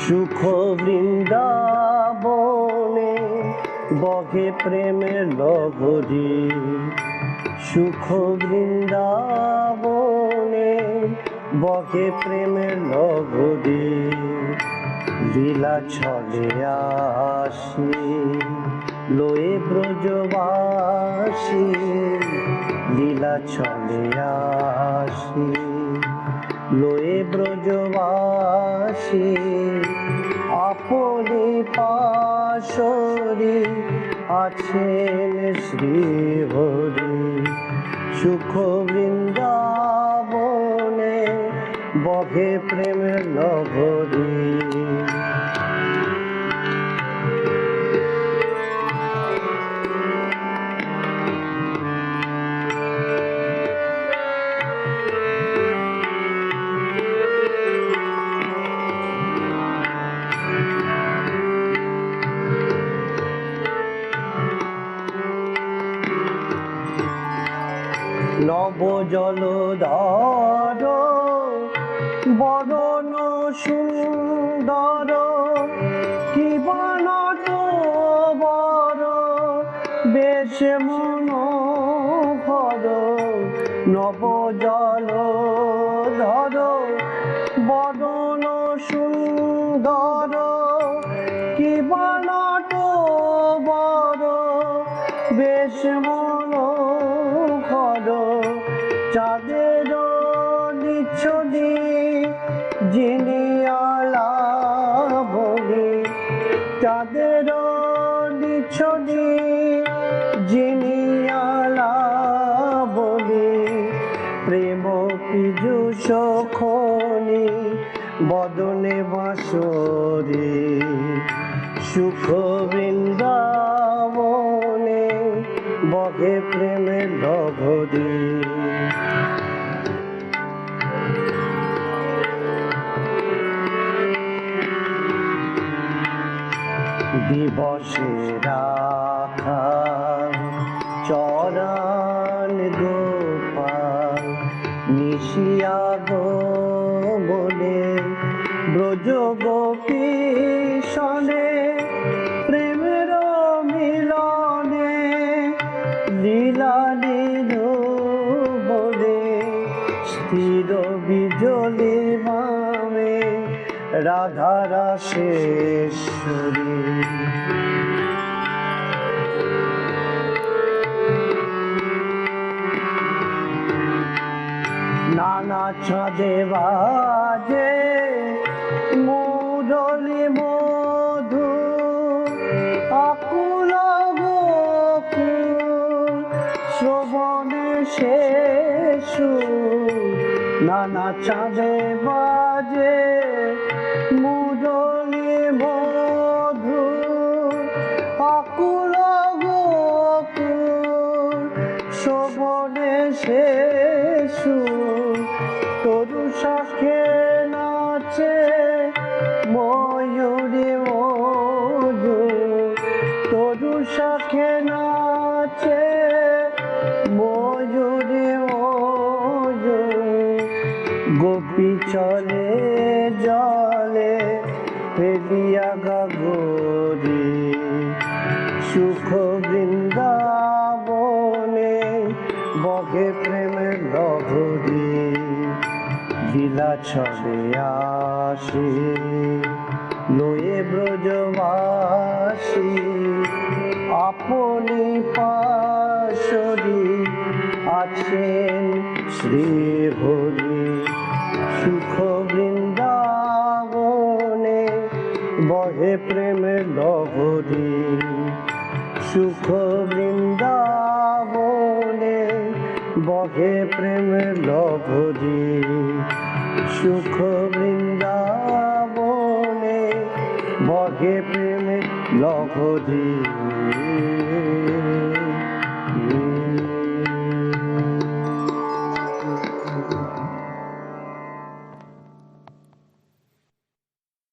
সুখ বৃন্দাবনে বহে প্রেমের লগরি সুখ বৃন্দাবনে বহে প্রেমের লগরি, লীলা ছলে আসি, লয়ে ব্রজবাসী, লীলা ছলে আসি, লয়ে ব্রজবাসী, আপনি পাশরি আছেন শ্রী হরি বহে প্রেমের লগরি নব জলধর বরণ সুন্দর, কি বানট বর? বেশ মনোহর নব জলধর বরণ সুন্দর, কি বানট বর? বেশ মনোহর, চাঁদের নিচ্ছদি যিনি বলি চাঁদের নিচ্ছদি যিনি বলি প্রেম পীযুষ খনি বদনে বাসরে সুখ বৃন্দাবনে বহে প্রেমের লগরি দিবসে রাখা, চরণ গোপাল নিশিয়া গো বলে, ব্রজ গোপী সনে প্রেমের মিলনে, লীলা নীল বলে, স্থির বিজলি মামে রাধারা শেশ্বরী নানা ছাদে বাজে মুরলি মধু গোকুল শ্রবণে শেষু নানা চাঁদে বাজে মুদলি মধু আকুল গোকুল শোভনে শেষু গোপী চলে, জলে, ফেলিয়া গগরি। সুখ বৃন্দাবনে বগে প্রেমের লগরি লীলা ছলে আসে, লয়ে ব্রজবাসী, আপনি পাশরি আছেন শ্রী লগরি সুখ বৃন্দাবনে বহে প্রেম লগরি সুখ বৃন্দাবনে বহে প্রেম লগরি